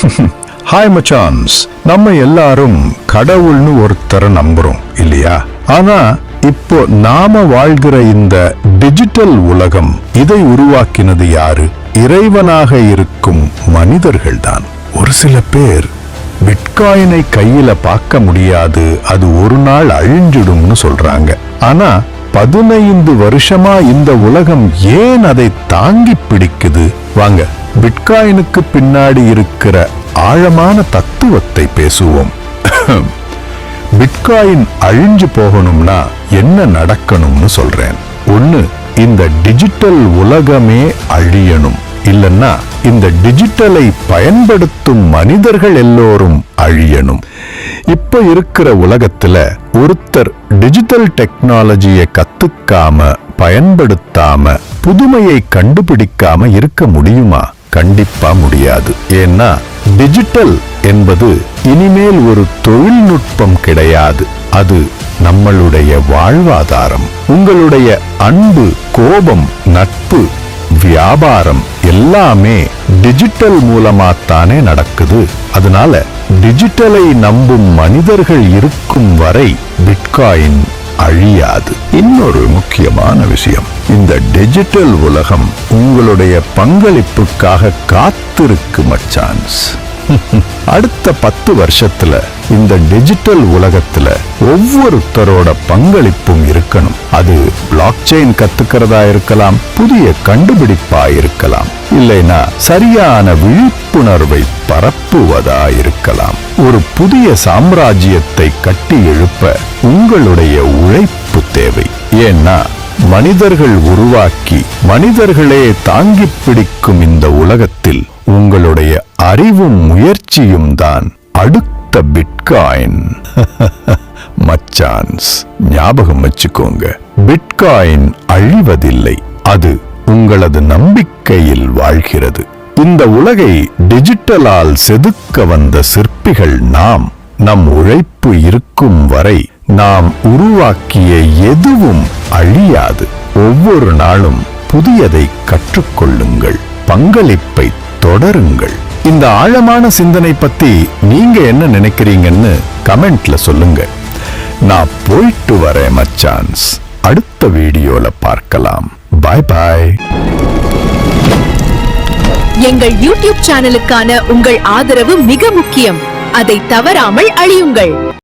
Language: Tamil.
ஹாய் மச்சான்ஸ். நம்ம எல்லாரும் கடவுள்னு ஒருத்தரை நம்புறோம் இல்லையா? ஆனா இப்போ நாம வாழ்கிற இந்த டிஜிட்டல் உலகம் இதை உருவாக்கினது யாரு? இறைவனாக இருக்கும் மனிதர்கள்தான். ஒரு சில பேர் பிட்காயினை கையில பார்க்க முடியாது அது ஒரு நாள் அழிஞ்சிடும்னு சொல்றாங்க. ஆனா பதினைந்து வருஷமா இந்த உலகம் ஏன் அதை தாங்கி பிடிக்குது? வாங்க பிட்காயினுக்கு பின்னாடி இருக்கிற ஆழமான தத்துவத்தை பேசுவோம். பிட்காயின் அழிஞ்சு போகணும்னா என்ன நடக்கணும்னு சொல்றேன். ஒண்ணு இந்த டிஜிட்டல் உலகமே அழியணும். இல்லன்னா இந்த டிஜிட்டலை பயன்படுத்தும் மனிதர்கள் எல்லோரும் அழியணும். இப்ப இருக்கிற உலகத்துல ஒருத்தர் டிஜிட்டல் டெக்னாலஜியை கத்துக்காம பயன்படுத்தாம புதுமையை கண்டுபிடிக்காம இருக்க முடியுமா? கண்டிப்பா முடியாது. ஏன்னா டிஜிட்டல் என்பது இனிமேல் ஒரு தொழில்நுட்பம் கிடையாது. அது நம்மளுடைய வாழ்வாதாரம் உங்களுடைய அன்பு கோபம் நட்பு வியாபாரம் எல்லாமே டிஜிட்டல் மூலமாத்தானே நடக்குது. அதனால டிஜிட்டலை நம்பும் மனிதர்கள் இருக்கும் வரை பிட்காயின் அழியாது. இன்னொரு முக்கியமான விஷயம். இந்த டிஜிட்டல் உலகம் உங்களுடைய பங்களிப்புக்காக காத்திருக்கு மச்சான்ஸ். அடுத்த பத்து வருஷத்துல இந்த டிஜிட்டல் உலகத்துல ஒவ்வொருத்தரோட பங்களிப்பும் இருக்கணும். அது பிளாக் செயின் கத்துக்கிறதா இருக்கலாம் புதிய கண்டுபிடிப்பா இருக்கலாம் இல்லைனா சரியான விழிப்புணர்வை பரப்புவதா இருக்கலாம். ஒரு புதிய சாம்ராஜ்யத்தை கட்டி எழுப்ப உங்களுடைய உழைப்பு தேவை. ஏன்னா மனிதர்கள் உருவாக்கி மனிதர்களே தாங்கி பிடிக்கும் இந்த உலகத்தில் உங்களுடைய அறிவும் முயற்சியும் தான் அடுத்த பிட்காயின். மச்சான்ஸ் ஞாபகம் வச்சுக்கோங்க. பிட்காயின் அழிவதில்லை அது உங்களது நம்பிக்கையில் வாழ்கிறது. இந்த உலகை டிஜிட்டலால் செதுக்க வந்த சிற்பிகள் நாம் நம் உழைப்பு இருக்கும் வரை நாம் உருவாக்கிய எதுவும் அழியாது. ஒவ்வொரு நாளும் புதியதை கற்றுக்கொள்ளுங்கள். பங்களிப்பை தொடருங்கள். இந்த ஆழமான சிந்தனை பத்தி நீங்க என்ன நினைக்கிறீங்கன்னு கமெண்ட்ல சொல்லுங்க. நான் போயிட்டு வரேன் மச்சான்ஸ். அடுத்த வீடியோல பார்க்கலாம். பாய் பாய். எங்கள் யூடியூப் சேனலுக்கான உங்கள் ஆதரவு மிக முக்கியம். அதை தவறாமல் அழியுங்கள்.